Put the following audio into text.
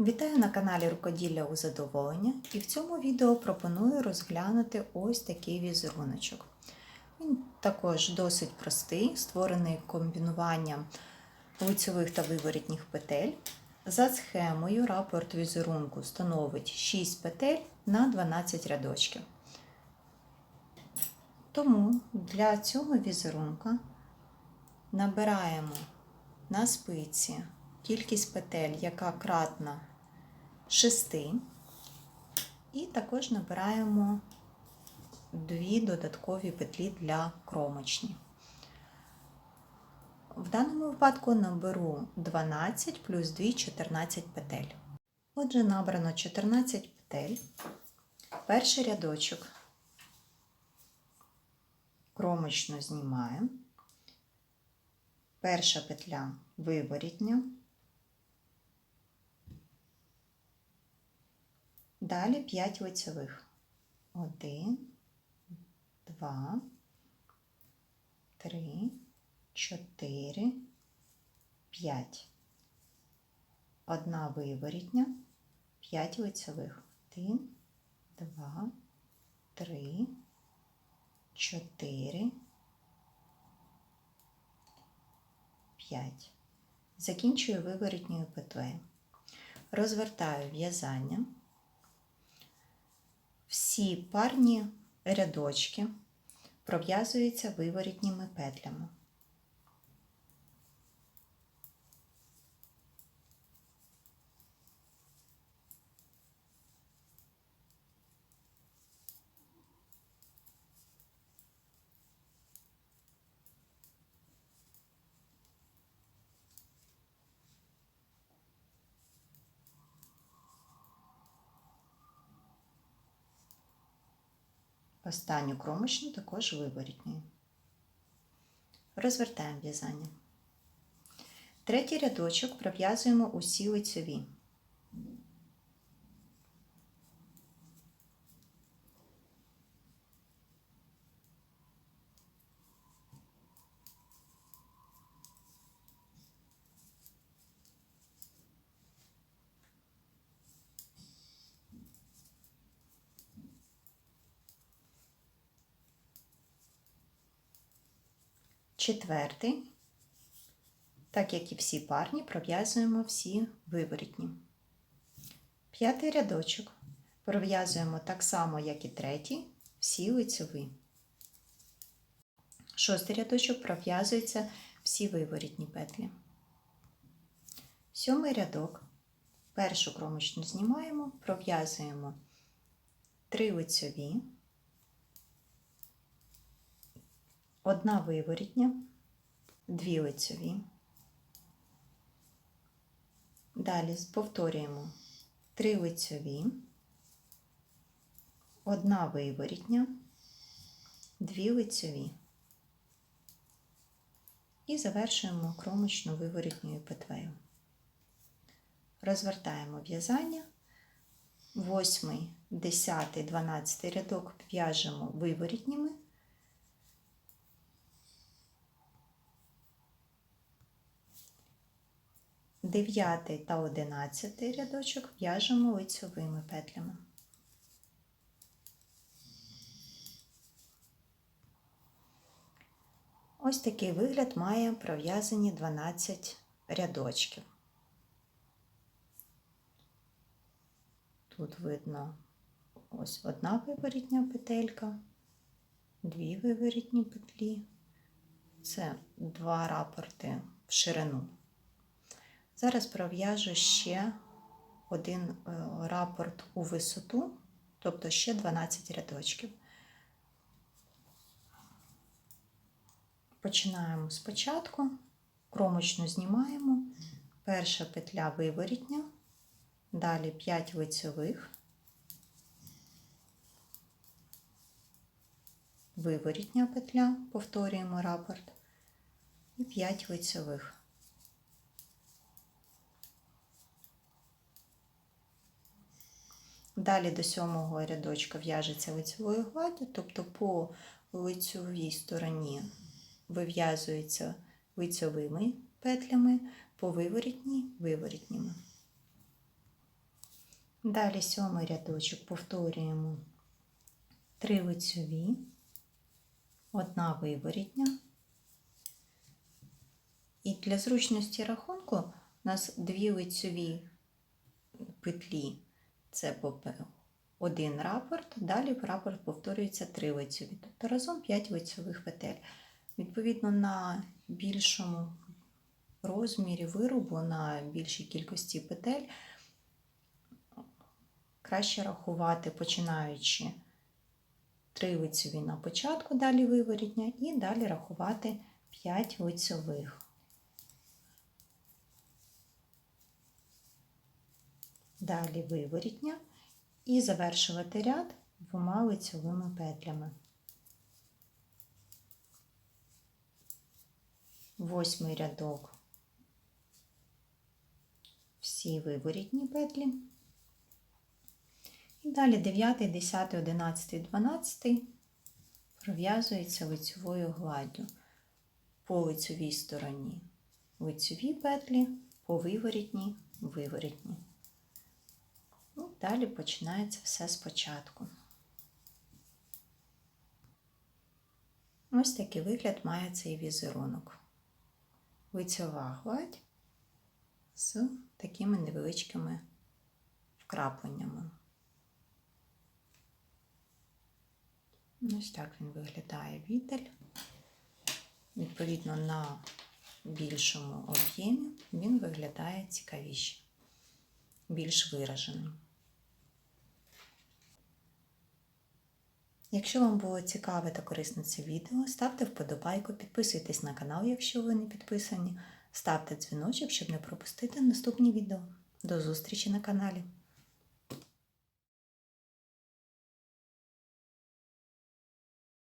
Вітаю на каналі Рукоділля у задоволення і в цьому відео пропоную розглянути ось такий візеруночок. Він також досить простий, створений комбінуванням лицьових та виворітніх петель. За схемою рапорт візерунку становить 6 петель на 12 рядочків. Тому для цього візерунка набираємо на спиці кількість петель, яка кратна 6. І також набираємо дві додаткові петлі для кромочні. В даному випадку наберу 12 плюс 2 14 петель. Отже, набрано 14 петель. Перший рядочок кромочно знімаємо. Перша петля виворітня. Далі 5 лицевих. 1, 2, 3, 4, 5. Одна виворітня, 5 лицевих. 1, 2, 3, 4, 5. Закінчую виворітньою петлею. Розвертаю в'язання. Всі парні рядочки пров'язуються виворітніми петлями. Останню кромочну також виворітньою. Розвертаємо в'язання. Третій рядочок пров'язуємо усі лицеві. Четвертий, так як і всі парні, пров'язуємо всі виворітні. П'ятий рядочок пров'язуємо так само, як і третій, всі лицеві. Шостий рядочок пров'язується всі виворітні петлі. Сьомий рядок. Першу кромочну знімаємо, пров'язуємо три лицеві. Одна виворітня, дві лицеві. Далі повторюємо три лицеві, одна виворітня, дві лицеві. І завершуємо кромочну виворітньою петлею. Розвертаємо в'язання. Восьмий, десятий, дванадцятий рядок в'яжемо виворітніми. Дев'ятий та одинадцятий рядочок в'яжемо лицьовими петлями. Ось такий вигляд має пров'язані 12 рядочків. Тут видно ось одна виворітня петелька, дві виворітні петлі. Це два рапорти в ширину. Зараз пров'яжу ще один е, рапорт у висоту, тобто ще 12 рядочків. Починаємо спочатку, кромочну знімаємо, перша петля виворітня, далі 5 лицьових, виворітня петля, повторюємо рапорт, і 5 лицьових. Далі до сьомого рядочка в'яжеться лицевою гладдю, тобто по лицевій стороні вив'язується лицевими петлями, по виворітній виворітніми. Далі сьомий рядочок повторюємо 3 лицьові, одна виворітня. І для зручності рахунку у нас дві лицьові петлі. Це один рапорт, далі в рапорт повторюється три лицьові, тобто разом 5 лицьових петель. Відповідно, на більшому розмірі виробу, на більшій кількості петель краще рахувати, починаючи три лицьові на початку, далі виворітня, і далі рахувати 5 лицьових. Далі виворітня і завершувати ряд двома лицьовими петлями. Восьмий рядок. Всі виворітні петлі. І далі 9, 10, 11, 12 пров'язується лицьовою гладдю по лицьовій стороні лицьові петлі, по виворітній виворітні. Далі починається все спочатку. Ось такий вигляд має цей візерунок. Лицьова гладь з такими невеличкими вкрапленнями. Ось так він виглядає віддаль. Відповідно, на більшому об'ємі він виглядає цікавіше, більш вираженим. Якщо вам було цікаве та корисне це відео, ставте вподобайку, підписуйтесь на канал, якщо ви не підписані, ставте дзвіночок, щоб не пропустити наступні відео. До зустрічі на каналі!